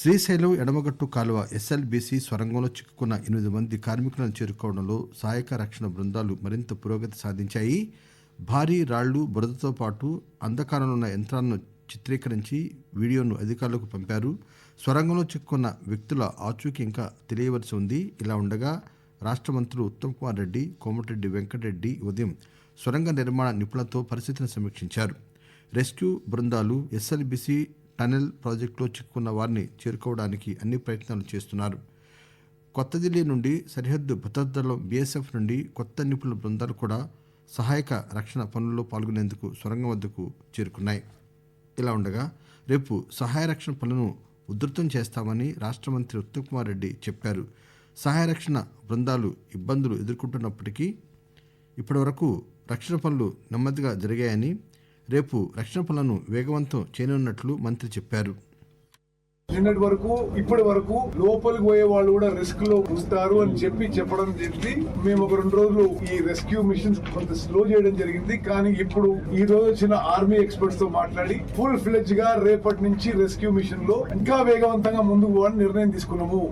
శ్రీశైలం ఎడమగట్టు కాలువ ఎస్ఎల్బీసీ స్వరంగంలో చిక్కుకున్న ఎనిమిది మంది కార్మికులను చేరుకోవడంలో సహాయక రక్షణ బృందాలు మరింత పురోగతి సాధించాయి. భారీ రాళ్ళు బురదతో పాటు అంధకారంలో ఉన్న యంత్రాలను చిత్రీకరించి వీడియోను అధికారులకు పంపారు. స్వరంగంలో చిక్కుకున్న వ్యక్తుల ఆచూకీ ఇంకా తెలియవలసి ఉంది. ఇలా ఉండగా రాష్ట్ర మంత్రులు ఉత్తమ్ కుమార్ రెడ్డి కోమటిరెడ్డి వెంకటరెడ్డి ఉదయం సొరంగ నిర్మాణ నిపుణులతో పరిస్థితిని సమీక్షించారు. రెస్క్యూ బృందాలు ఎస్ఎల్బిసి టనెల్ ప్రాజెక్టులో చిక్కుకున్న వారిని చేరుకోవడానికి అన్ని ప్రయత్నాలు చేస్తున్నారు. కొత్త ఢిల్లీ నుండి సరిహద్దు భద్రతలో బీఎస్ఎఫ్ నుండి కొత్త నిపుణుల బృందాలు కూడా సహాయక రక్షణ పనుల్లో పాల్గొనేందుకు సొరంగం వద్దకు చేరుకున్నాయి. ఇలా ఉండగా రేపు సహాయ రక్షణ పనులను ఉధృతం చేస్తామని రాష్ట్ర మంత్రి ఉత్తమ్ కుమార్ రెడ్డి చెప్పారు. సహాయ రక్షణ బృందాలు ఇబ్బందులు ఎదుర్కొంటున్నప్పటికీ ఇప్పటివరకు రక్షణ పనులు నెమ్మదిగా జరిగాయని రేపు రక్షణ పనులను వేగవంతం చేయనున్నట్లు మంత్రి చెప్పారు. నిన్నటి వరకు ఇప్పటి వరకు లోపలికి పోయే వాళ్ళు కూడా రిస్క్లో ఉంటారు అని చెప్పి చెప్పడం జరిగింది. మేము ఒక రెండు రోజులు ఈ రెస్క్యూ మిషన్స్ కొంత స్లో చేయడం జరిగింది. కానీ ఇప్పుడు ఈ రోజు వచ్చిన ఆర్మీ ఎక్స్పర్ట్స్తో మాట్లాడి ఫుల్ ఫ్లెడ్జ్గా రేపటి నుంచి రెస్క్యూ మిషన్లో ఇంకా వేగవంతంగా ముందుకు పోవాలని నిర్ణయం తీసుకున్నాము.